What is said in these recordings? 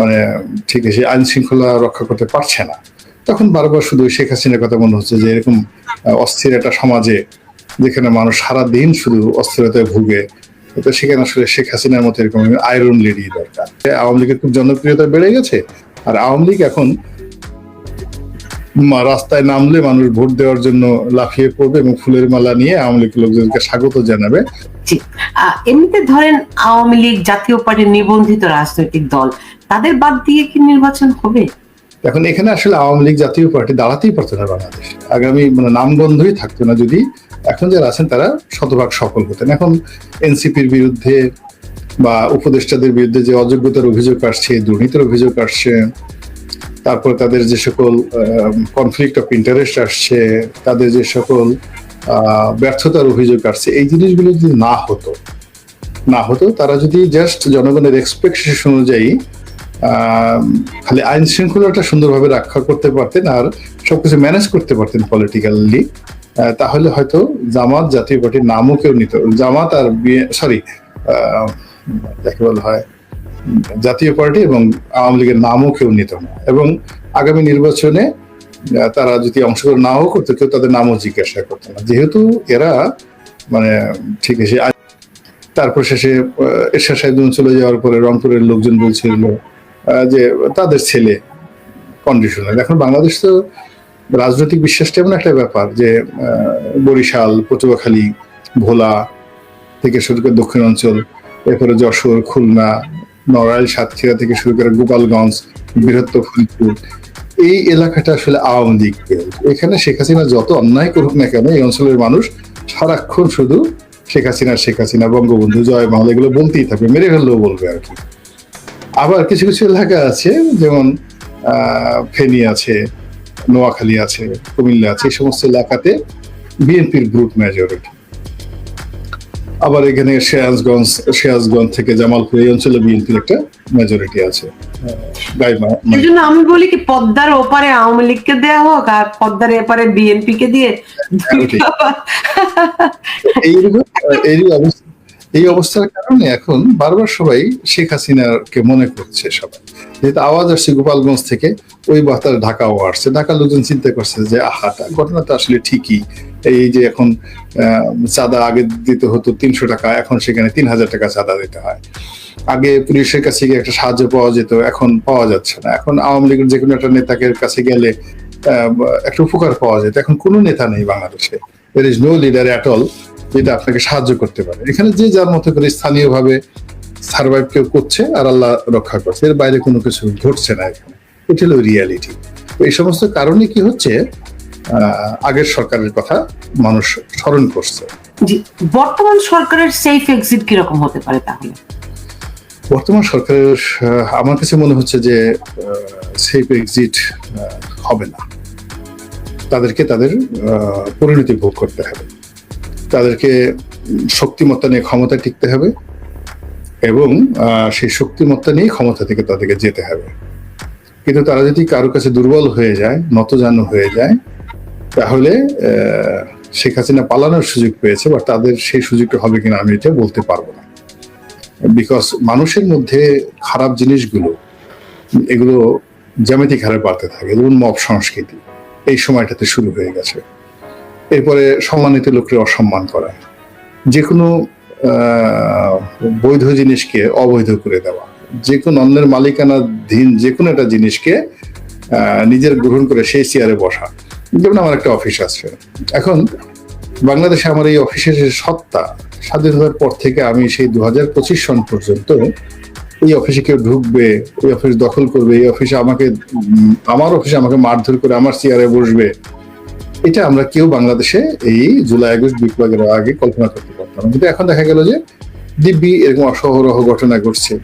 মানে ঠিক আছে আইন শৃঙ্খলা রক্ষা করতে পারছে না। তখন বারবার শুধু শেখ হাসিনার কথা মনে হচ্ছে যে এরকম অস্থির একটা সমাজে যেখানে মানুষ সারা দিন শুধু অস্থিরতায় ভুগে, তো সেখানে আসলে শেখ হাসিনার মতো এরকম আয়রন লেডি দরকার। আওয়ামী লীগের খুব জনপ্রিয়তা বেড়ে গেছে, আর আওয়ামী লীগ এখন রাস্তায় নামলে মানুষ ভোট দেওয়ার জন্য লাফিয়ে পড়বে এবং ফুলের মালা নিয়ে আওয়ামী লীগ লোকজনকে স্বাগত জানাবে। এমনিতে ধরেন আওয়ামী লীগ জাতীয় পার্টির নিবন্ধিত রাজনৈতিক দল তাদের বাদ দিয়ে কি নির্বাচন হবে? এখন এখানে আসলে আওয়ামী লীগ জাতীয় পার্টি দাঁড়াতেই পারতো না বাংলাদেশ। আগামী মানে নামগন্ধই থাকতো না যদি এখন যারা আছেন তারা শতভাগ সফল হতেন। এখন এনসিপির বিরুদ্ধে বা উপদেষ্টাদের বিরুদ্ধে যে অযোগ্যতার অভিযোগ আসছে দুর্নীতির অভিযোগ আসছে তারপর তাদের যে সকল কনফ্লিক্ট অফ ইন্টারেস্ট আসছে, তাদের যে সকল ব্যর্থতার অভিযোগ আসছে, এই জিনিসগুলো যদি না হতো না হতো, তারা যদি জাস্ট জনগণের এক্সপেকটেশন অনুযায়ী খালি আইন শৃঙ্খলাটা সুন্দরভাবে রক্ষা করতে পারতেন আর সবকিছু ম্যানেজ করতে পারতেন পলিটিক্যালি তাহলে হয়তো জামাত, জাতীয় পার্টির নামও কেউ নিত, জামাত আর সরি যাকে বলা হয় জাতীয় পার্টি এবং আওয়ামী লীগের নামও কেউ নিত না। এবং আগামী নির্বাচনে তারা যদি অংশগ্রহণ নাও করতো, কেউ তাদের নামও জিজ্ঞাসা করতো না। যেহেতু এরা মানে ঠিক আছে তারপর শেষে এরশাদ সাহেবুদ্দিন চলে যাওয়ার পরে রংপুরের লোকজন বলছিল যে তাদের ছেলে কন্ডিশনাল এখন বাংলাদেশ তো রাজনৈতিক বিশ্বাসটা এমন একটা ব্যাপার যে বরিশাল, পটুয়াখালী, ভোলা থেকে শুরু করে দক্ষিণ অঞ্চল, এরপরে যশোর, খুলনা নড়াইল, সাতক্ষীরা থেকে শুরু করে গোপালগঞ্জ, বৃহত্তর ফরিদপুর, এই এলাকাটা আসলে আওয়ামী লীগ। এখানে শেখ হাসিনা যত অন্যায় করুক না কেন, এই অঞ্চলের মানুষ সারাক্ষণ শুধু শেখ হাসিনা শেখ হাসিনা, বঙ্গবন্ধু, জয় বাংলা, এগুলো বলতেই থাকবে, মেরে ফেললেও বলবে আর কি আবার কিছু কিছু এলাকা আছে, যেমন ফেনী আছে, নোয়াখালী আছে, কুমিল্লা আছে, এই সমস্ত এলাকাতে বিএনপির গ্রুপ মেজরিটি আবার এখানে সিরাজগঞ্জ সিরাজগঞ্জ থেকে জামালপুর এই অঞ্চলে বিএনপির একটা মেজরিটি আছে। এই জন্য আমি বলি কি পদ্মার ওপারে আওয়ামী লীগকে দেওয়া হোক আর পদ্মার এপারে বিএনপি কে দিয়ে এইরকম এই অবস্থা এই অবস্থার কারণে এখন বারবার সবাই শেখ হাসিনাকে মনে করছে সবাই। যেহেতু আওয়াজ আসছে গোপালগঞ্জ থেকে, ওই বার্তা ঢাকাও আসছে। ঢাকার লোকজন চিন্তা করছে যে আহাটা ঘটনাটা আসলে ঠিকই। এই যে এখন চাঁদা আগে দিতে হতো তিনশো টাকা, এখন সেখানে তিন হাজার টাকা চাঁদা দিতে হয়। আগে পুলিশের কাছে গিয়ে একটা সাহায্য পাওয়া যেত, এখন পাওয়া যাচ্ছে না। এখন আওয়ামী লীগের যে কোনো একটা নেতাকে কাছে গেলে একটা উপকার পাওয়া যেত। এখন কোনো নেতা নেই বাংলাদেশে। There is no leader at all যেটা আপনাকে সাহায্য করতে পারে। এখানে যে যার মতো করে স্থানীয়ভাবে সার্ভাইভ কেউ করছে আর আল্লাহ রক্ষা করছে এর বাইরে কোনো কিছু ঘটছে না এখানে। এটা হলো রিয়ালিটি এই সমস্ত কারণে কি হচ্ছে? আগের সরকারের কথা মানুষ স্মরণ করছে। বর্তমান সরকারের সেফ এক্সিট কীরকম হতে পারে তাহলে? বর্তমান সরকারের আমার কাছে মনে হচ্ছে যে সেফ এক্সিট হবে না। তাদেরকে তাদের আহ, পরিণতি ভোগ করতে হবে। তাদেরকে শক্তিমত্তা নিয়ে ক্ষমতা টিকতে হবে এবং সেই শক্তিমত্তা নিয়ে ক্ষমতা থেকে তাদেরকে যেতে হবে। কিন্তু তারা যদি কারও কাছে দুর্বল হয়ে যায়, নতজানু হয়ে যায়, তাহলে শেখ হাসিনা পালানোর সুযোগ পেয়েছে, বা তাদের সেই সুযোগটা হবে কিনা আমি এটা বলতে পারব না। বিকজ মানুষের মধ্যে খারাপ জিনিসগুলো, এগুলো জ্যামিতিক হারে বাড়তে থাকে যেমন মব সংস্কৃতি, এই সময়টাতে শুরু হয়ে গেছে। এরপরে সম্মানিত লোককে অসম্মান করা। যে কোনো বৈধ জিনিসকে অবৈধ করে দেওয়া। যে কোনো অন্যের মালিকানাধীন যে কোনো একটা জিনিসকে নিজের গ্রহণ করে সেই চেয়ারে বসা। যেমন আমার একটা অফিস আছে। এখন বাংলাদেশে আমার এই অফিসের যে সত্তা, স্বাধীন হওয়ার পর থেকে আমি সেই দু হাজার পঁচিশ সন পর্যন্ত এই অফিসে কেউ ঢুকবে, এই অফিস দখল করবে, এই অফিসে আমাকে আমার অফিসে আমাকে মারধর করে আমার চেয়ারে বসবে এটা আমরা কেউ বাংলাদেশে এই জুলাই, আগস্ট, বিপ্লবের আগে কল্পনা করতে পারতাম কিন্তু এখন দেখা গেল যে দিব্যি এরকম অসহরহ ঘটনা ঘটছে।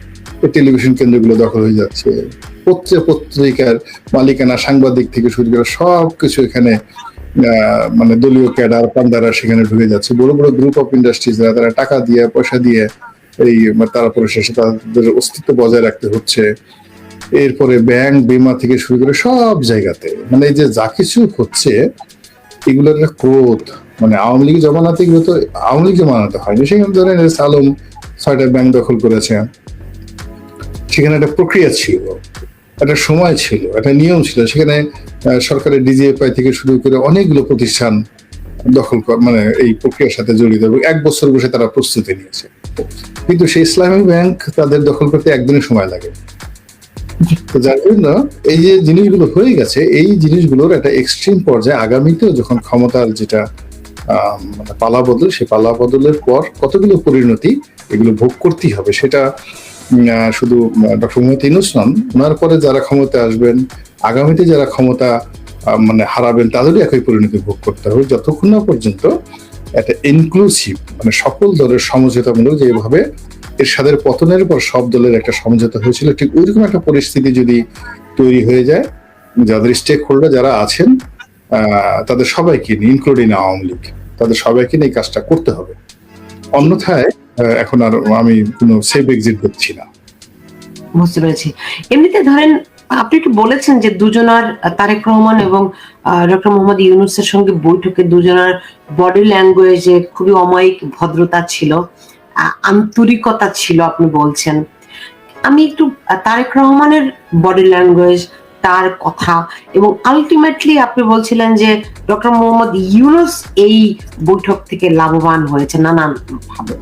টেলিভিশন কেন্দ্রগুলো দখল হয়ে যাচ্ছে। পত্রিকা পত্রিকার মালিকানা, সাংবাদিক থেকে শুরু করে সব কিছু এখানে মানে দলীয় ক্যাডার, পান্ডারা সেখানে ঢুকে যাচ্ছে। বড় বড় গ্রুপ অফ ইন্ডাস্ট্রিজ তারা টাকা দিয়ে, পয়সা দিয়ে এই মানে তারপরে শেষে তাদের অস্তিত্ব বজায় রাখতে হচ্ছে। এরপরে ব্যাংক, বিমা থেকে শুরু করে সব জায়গাতে। মানে এই যে যা কিছু হচ্ছে এগুলোর একটা ক্রোধ মানে আওয়ামী লীগ জমানাতে এগুলো তো আওয়ামী লীগ জমানাতে হয়নি। সেখানে ধরেন এস আলম ছয়টা ব্যাংক দখল করেছে। সেখানে একটা প্রক্রিয়া ছিল, একটা সময় ছিল, একটা নিয়ম ছিল। সেখানে সরকারের ডিজিএফআই থেকে শুরু করে অনেকগুলো প্রতিষ্ঠান দখল মানে এই প্রক্রিয়ার সাথে জড়িত এবং এক বছর বসে তারা প্রস্তুতি নিয়েছে। কিন্তু সেই ইসলামী ব্যাংক তাদের দখল করতে একদিনের সময় লাগে। তো যার জন্য এই যে জিনিসগুলো হয়ে গেছে, এই জিনিসগুলোর একটা এক্সট্রিম পর্যায়ে আগামীতেও যখন ক্ষমতার যেটা মানে পালা বদল, সেই পালা বদলের পর কতগুলো পরিণতি এগুলো ভোগ করতেই হবে সেটা শুধু ডক্টর মোহাম্মদ ইনুস নন, ওনার পরে যারা ক্ষমতা আসবেন, আগামীতে যারা ক্ষমতা মানে হারাবেন তাদেরই একই পরিণতি ভোগ করতে হবে। যতক্ষণ না পর্যন্ত একটা ইনক্লুসিভ মানে সকল দলের সমঝোতামূলক যেভাবে এরশাদের পতনের পর সব দলের একটা সমঝোতা হয়েছিল। ঠিক ওইরকম একটা পরিস্থিতি যদি তৈরি হয়ে যায়, যাদের স্টেক হোল্ডার যারা আছেন তাদের সবাইকে নিয়ে ইনক্লুডিং আওয়ামী লীগ, তাদের সবাইকে নিয়ে কাজটা করতে হবে। অন্যথায় এখন আর আমি কোনো সেফ এক্সিট করছি না। বুঝতে পেরেছি। এমনিতে ধরেন, আপনি একটু বলেছেন যে দুজনার, তারেক রহমান এবং ডক্টর মোহাম্মদ ইউনুসের সঙ্গে বৈঠকে দুজনার বডি ল্যাঙ্গুয়েজে খুবই অমায়িক ভদ্রতা ছিল। আন্তরিকতা ছিল, আপনি বলছেন। আমি একটু তারেক রহমানের বডি ল্যাঙ্গুয়েজ তার কথা, এবং আলটিমেটলি আপনি বলছিলেন যে, ডক্টর মোহাম্মদ ইউনুস এই বৈঠক থেকে লাভবান হয়েছে নানান ভাবে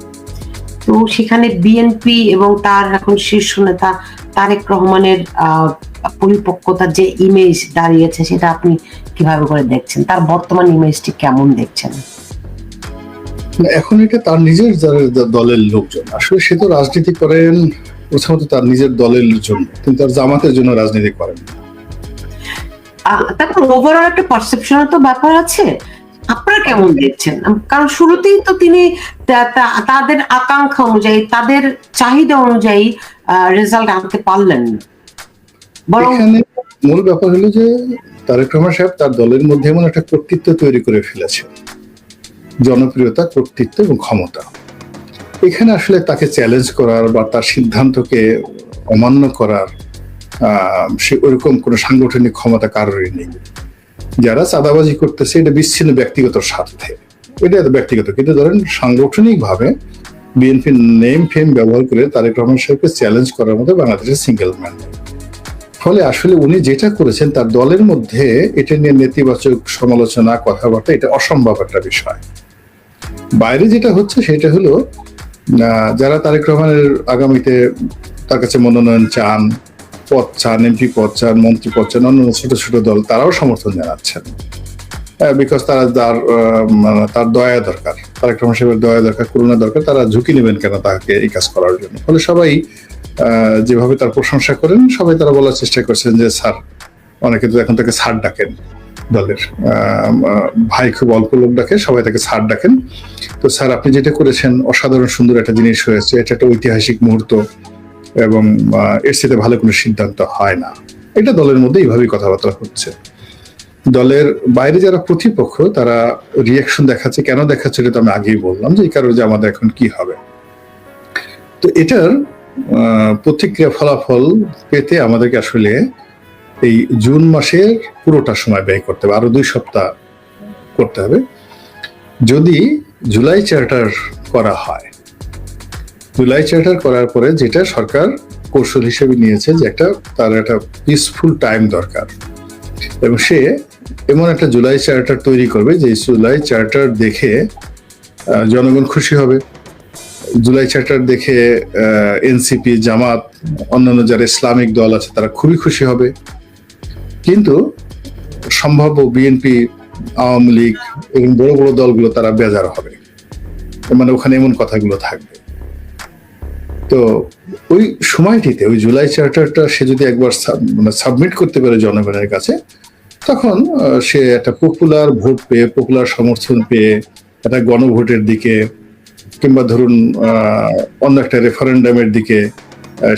তো সেখানে বিএনপি এবং তার এখন শীর্ষ নেতা তারেক রহমানের পরিপক্কতার যে ইমেজ দাঁড়িয়েছে, সেটা আপনি কীভাবে করে দেখছেন? তার বর্তমান ইমেজটি কেমন দেখছেন? এখন এটা তার নিজের দলের লোকজন। আসলে সে তো রাজনীতি করেন প্রথমত তার নিজের দলের জন্য কিন্তু তার জামাতের জন্য রাজনীতি করেন তারপর ওভারঅল একটা পারসেপশনের তো ব্যাপার আছে। আপনারা কেমন দেখছেন? কারণ শুরুতেই তো তিনি তাদের আকাঙ্ক্ষা অনুযায়ী তাদের চাহিদা অনুযায়ী রেজাল্ট আনতে পারলেন বরং মূল ব্যাপার হলো যে তারেক রহমান সাহেব তার দলের মধ্যে এমন একটা কর্তৃত্ব তৈরি করে ফেলেছে জনপ্রিয়তা, কর্তৃত্ব এবং ক্ষমতা। এখানে আসলে তাকে চ্যালেঞ্জ করার বা তার সিদ্ধান্তকে অমান্য করার সে ওরকম কোনো সাংগঠনিক ক্ষমতা কারোরই নেই। যারা চাঁদাবাজি করতেছে, এটা বিচ্ছিন্ন ব্যক্তিগত স্বার্থে। এটা ব্যক্তিগত, কিন্তু ধরেন সাংগঠনিক ভাবে বিএনপির নেম ফেম ব্যবহার করে তারেক রহমান সাহেবকে চ্যালেঞ্জ করার মতো বাংলাদেশের সিঙ্গেল ম্যান ফলে আসলে উনি যেটা করেছেন, তার দলের মধ্যে এটা নিয়ে নেতিবাচক সমালোচনা, কথাবার্তা, এটা অসম্ভব একটা বিষয়। বাইরে যেটা হচ্ছে সেটা হলো যারা তারেক রহমানের আগামীতে তার কাছে মনোনয়ন চান, পদ চান, এমপি পদ চান, মন্ত্রী পদ চান অন্য ছোট ছোট দল, তারাও সমর্থন জানাচ্ছেন। বিকজ তারা তার মানে তার দয়া দরকার, তারেক রহমান সাহেবের দয়া দরকার, করুণা দরকার, তারা ঝুঁকি নেবেন কেন তাকে এই কাজ করার জন্য? ফলে সবাই যেভাবে তার প্রশংসা করেন, সবাই তারা বলার চেষ্টা করছেন যে, স্যার, অনেকে তো এখন তাকে স্যার ডাকেন। দলের ভাই খুব অল্প লোক ডাকে, সবাই তাকে স্যার ডাকেন। তো স্যার, আপনি যেটা করেছেন, অসাধারণ সুন্দর একটা জিনিস হয়েছে। এটা একটা ঐতিহাসিক মুহূর্ত এবং এর সাথে ভালো কোনো সিদ্ধান্ত হয় না। এটা দলের মধ্যে এইভাবেই কথাবার্তা হচ্ছে। দলের বাইরে যারা প্রতিপক্ষ, তারা রিয়াকশন দেখাচ্ছে, কেন দেখাচ্ছে এটা তো আমি আগেই বললাম যে, এই কারণে যে আমাদের এখন কি হবে। তো এটার প্রতিক্রিয়া ফলাফল পেতে আমাদেরকে আসলে এই জুন মাসের পুরোটা সময় ব্যয় করতে হবে, আরও দুই সপ্তাহ করতে হবে। যদি জুলাই চার্টার করা হয়, জুলাই চার্টার করার পরে যেটা সরকার কৌশল হিসেবে নিয়েছে যে একটা, তার একটা পিসফুল টাইম দরকার। এবং সে এমন একটা জুলাই চার্টার তৈরি করবে যে জুলাই চার্টার দেখে জনগণ খুশি হবে। জুলাই চার্টার দেখে এনসিপি জামাত, অন্যান্য যারা ইসলামিক দল আছে, তারা খুবই খুশি হবে। কিন্তু সম্ভাব্য বিএনপি, আওয়ামী লীগ, এবং বড় বড় দলগুলো তারা বেজার হবে। মানে ওখানে এমন কথাগুলো থাকবে। তো ওই সময়টিতে, ওই জুলাই চার্টারটা সে যদি একবার মানে সাবমিট করতে পারে জনগণের কাছে, তখন সে একটা পপুলার ভোট পেয়ে পপুলার সমর্থন পেয়ে, একটা গণভোটের দিকে, কিংবা ধরুন অন্য একটা রেফারেন্ডামের দিকে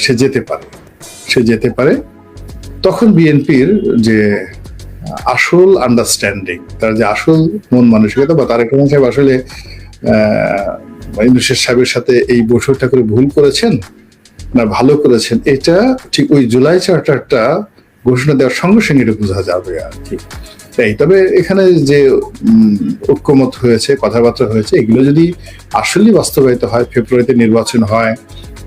সে যেতে পারে। সে যেতে পারে। তখন বিএনপির যে আসল আন্ডারস্ট্যান্ডিং তার যে আসল মন মানসিকতা বা তারেক রহমান সাহেব আসলে ইউনুসের সাহেবের সাথে এই বৈঠকটা করে ভুল করেছেন না ভালো করেছেন, এটা ঠিক ওই জুলাই চার্টারটা ঘোষণা দেওয়ার সঙ্গে সঙ্গে এটা বোঝা যাবে আর কি। তাই, তবে এখানে যে ঐক্যমত হয়েছে, কথাবার্তা হয়েছে, এগুলো যদি আসলেই বাস্তবায়িত হয়, ফেব্রুয়ারিতে নির্বাচন হয়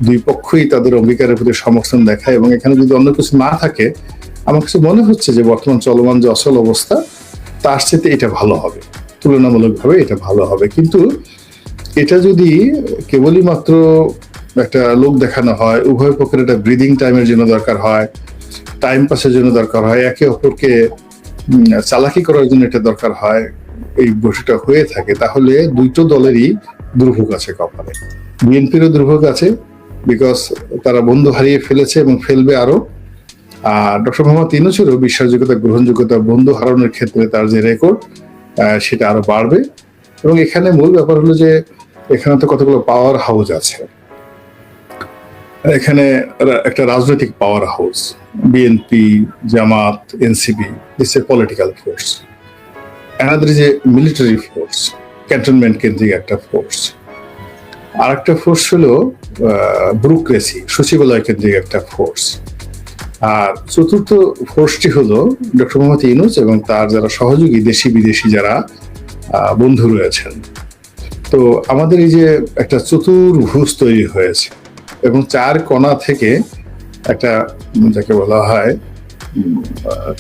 দুই পক্ষই তাদের অঙ্গীকারের প্রতি সমর্থন দেখায় এবং এখানে যদি অন্য কিছু না থাকে, আমার কাছে মনে হচ্ছে যে বর্তমান চলমান যে অসল অবস্থা, তার সাথে এটা ভালো হবে। তুলনামূলকভাবে এটা ভালো হবে। কিন্তু এটা যদি কেবলই মাত্র একটা লোক দেখানো হয়, উভয় পক্ষের একটা ব্রিদিং টাইমের জন্য দরকার হয় টাইম পাসের জন্য দরকার হয়, একে অপরকে চালাকি করার জন্য এটা দরকার হয়, এই বৈঠকটা হয়ে থাকে, তাহলে দুইটো দলেরই দুর্ভোগ আছে কপালে। বিএনপিরও দুর্ভোগ আছে বিকজ তারা বন্ধু হারিয়ে ফেলেছে এবং ফেলবে আরও। আর ডক্টর মোহাম্মদ ইনুসেরও বিশ্বাসযোগ্যতা, গ্রহণযোগ্যতা, বন্ধু হারানোর ক্ষেত্রে তার যে রেকর্ড সেটা আরও বাড়বে। এবং এখানে মূল ব্যাপার হলো যে এখানে তো কতগুলো পাওয়ার হাউস আছে। এখানে একটা রাজনৈতিক power house BNP Jamaat NCP this a political force another যে মিলিটারি ফোর্স ক্যান্টনমেন্ট কেন্দ্রিক একটা ফোর্স আর একটা ফোর্স হলো ব্রুক্রেসি সচিবালয় কেন্দ্রিক একটা ফোর্স আর চতুর্থ ফোর্সটি হলো ডক্টর মোহাম্মদ ইউনুস এবং তার যারা সহযোগী, দেশি বিদেশি যারা বন্ধু রয়েছেন। তো আমাদের এই যে একটা চতুর্ভুজ তৈরি হয়েছে এবং চার কণা থেকে একটা যাকে বলা হয়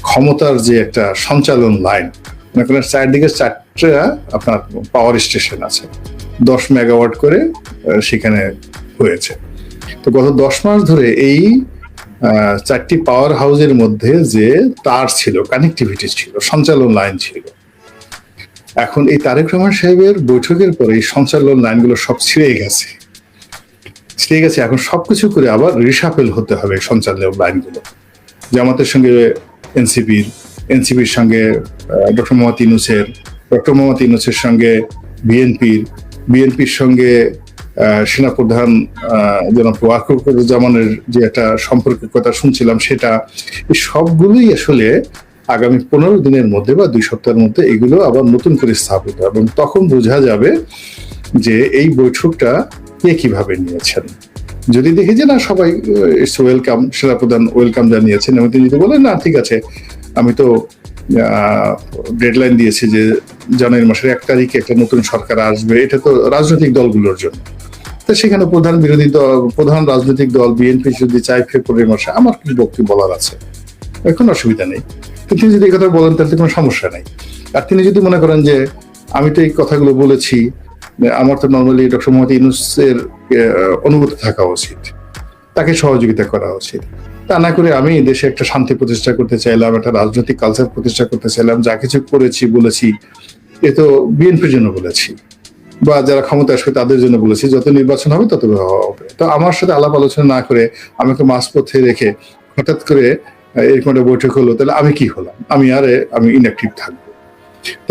ক্ষমতার যে একটা সঞ্চালন লাইন, মনে চারদিকে চারটা আপনার পাওয়ার স্টেশন আছে। দশ মেগাওয়াট করে সেখানে হয়েছে। তো গত দশ মাস ধরে এই চারটি পাওয়ার হাউসের মধ্যে যে তার ছিল কানেক্টিভিটি ছিল, সঞ্চালন লাইন ছিল। এখন এই তারেক রহমান সাহেবের বৈঠকের পরে এই সঞ্চালন লাইনগুলো সব ছিঁড়ে গেছে। ছিঁড়ে গেছে, এখন সবকিছু করে আবার রিসাপেল হতে হবে সঞ্চালন লাইনগুলো জামাতের সঙ্গে এনসিপির এনসিপির সঙ্গে ডক্টর মোহাম্মদ ইনুসের ডক্টর মোহাম্মদ ইনুসের সঙ্গে বিএনপির বিএনপির সঙ্গে সেনাপ্রধান জনাব ওয়াকুরুজ্জামানের যে একটা সম্পর্কের কথা শুনছিলাম সেটা সবগুলোই আসলে আগামী পনেরো দিনের মধ্যে বা দুই সপ্তাহের মধ্যে এগুলো আবার নতুন করে স্থাপিত এবং তখন বোঝা যাবে যে এই বৈঠকটা কে কীভাবে নিয়েছেন। যদি দেখি যে না, সবাই ইটস ওয়েলকাম, সেনাপ্রধান ওয়েলকাম জানিয়েছেন এবং তিনি যদি বলেন, না, ঠিক আছে, আমি তো ডেডলাইন দিয়েছি যে জানুয়ারি মাসের এক তারিখে একটা নতুন সরকার আসবে। এটা তো রাজনৈতিক দলগুলোর জন্য। তো সেখানে প্রধান বিরোধী দল প্রধান রাজনৈতিক দল বিএনপি যদি চায় ফেব্রুয়ারি মাসে আমার কি বক্তব্য বলার আছে? এখন অসুবিধা নেই। তিনি যদি এই কথা বলেন তাহলে কোনো সমস্যা নেই। আর তিনি যদি মনে করেন যে আমি তো এই কথাগুলো বলেছি আমার তো নর্মালি ডক্টর মোহাম্মদ ইউনুসের আহ, অনুমতি থাকা উচিত। তাকে সহযোগিতা করা উচিত। তা না করে আমি দেশে একটা শান্তি প্রতিষ্ঠা করতে চাইলাম একটা রাজনৈতিক কালচার প্রতিষ্ঠা করতে চাইলাম যা কিছু করেছি বলেছি এ তো বিএনপির জন্য বলেছি। বা যারা ক্ষমতা আসবে তাদের জন্য বলেছি, যত নির্বাচন হবে তত হবে। তো আমার সাথে আলাপ আলোচনা না করে আমাকে মাঝপথে রেখে হঠাৎ করে এরকম একটা বৈঠক হলো, তাহলে আমি কি হলাম? আমি আরে আমি ইনঅ্যাক্টিভ থাকব।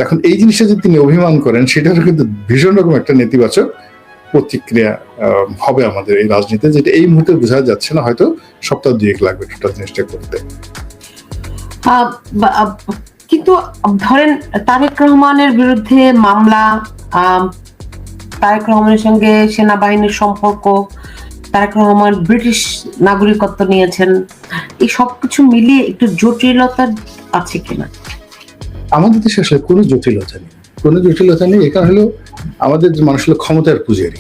এখন এই জিনিসটা যদি তিনি অভিমান করেন, সেটারও কিন্তু ভীষণ রকম একটা নেতিবাচক প্রতিক্রিয়া হবে আমাদের এই রাজনীতিতে, যেটা এই মুহূর্তে বোঝা যাচ্ছে না, হয়তো সপ্তাহ দুয়েক লাগবে টোটাল জিনিসটা করতে। কিন্তু ধরেন তারেক রহমানের বিরুদ্ধে মামলা তারেক রহমানের সঙ্গে সেনাবাহিনীর সম্পর্ক, তারেক রহমান ব্রিটিশ নাগরিকত্ব নিয়েছেন, এই সবকিছু মিলিয়ে একটু জটিলতা আছে কিনা? আমাদের দেশে আসলে কোনো জটিলতা নেই। কোনো জটিলতা নেই এটা হলো আমাদের মানুষ হলো ক্ষমতার পূজারি।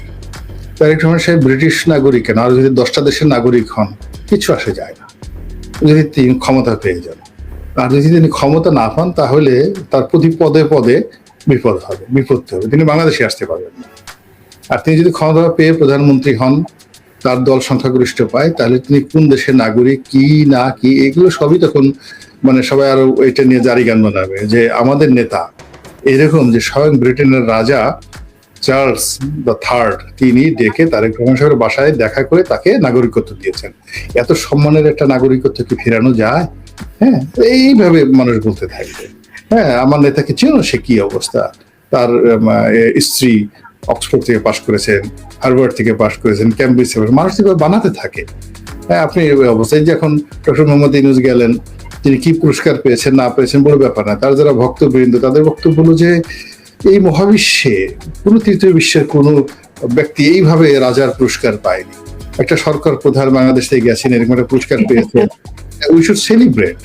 তারেক রহমান সাহেব ব্রিটিশ নাগরিক কেন আর যদি দশটা দেশের নাগরিক হন, কিছু আসে যায় না। যদি তিনি ক্ষমতা পেয়ে যান। আর যদি তিনি ক্ষমতা না পান, তাহলে তার প্রতি পদে পদে বিপদ হবে, বিপত্তি হবে। তিনি বাংলাদেশে আসতে পারবেন না। আর তিনি যদি ক্ষমতা পেয়ে প্রধানমন্ত্রী হন, তার দল সংখ্যাগরিষ্ঠ পায়, তাহলে তিনি কোন দেশের নাগরিক, কি, না, কি, এগুলো সবই তখন মানে সবাই আরও এটা নিয়ে জারি গান বানাবে যে আমাদের নেতা এরকম যে স্বয়ং ব্রিটেনের রাজা চার্লস দ্য থার্ড, তিনি ডেকে তারেক রহমান বাসায় দেখা করে তাকে নাগরিকত্ব দিয়েছেন। এত সম্মানের একটা নাগরিকত্ব কি ফেরানো যায়? হ্যাঁ এইভাবে মানুষ বলতে থাকবে হ্যাঁ আমার নেতাকে চেনো সে কি অবস্থা? তার স্ত্রী অক্সফোর্ড থেকে পাশ করেছেন, হার্ভার্ড থেকে পাশ করেছেন ক্যাম্ব্রিজ থেকে মানুষ এভাবে বানাতে থাকে। হ্যাঁ আপনি ওই অবস্থায় যে এখন ডক্টর মোহাম্মদ ইনুজ গেলেন, তিনি কি পুরস্কার পেয়েছেন, না পেয়েছেন, বড় ব্যাপার না। তার যারা ভক্তবৃন্দ, তাদের বক্তব্য হলো যে, এই মহাবিশ্বে কোনো তৃতীয় বিশ্বের কোনো ব্যক্তি এইভাবে রাজার পুরস্কার পায়নি। একটা সরকার প্রধান বাংলাদেশ থেকে গেছেন এরকম একটা পুরস্কার পেয়েছে উই শুড সেলিব্রেট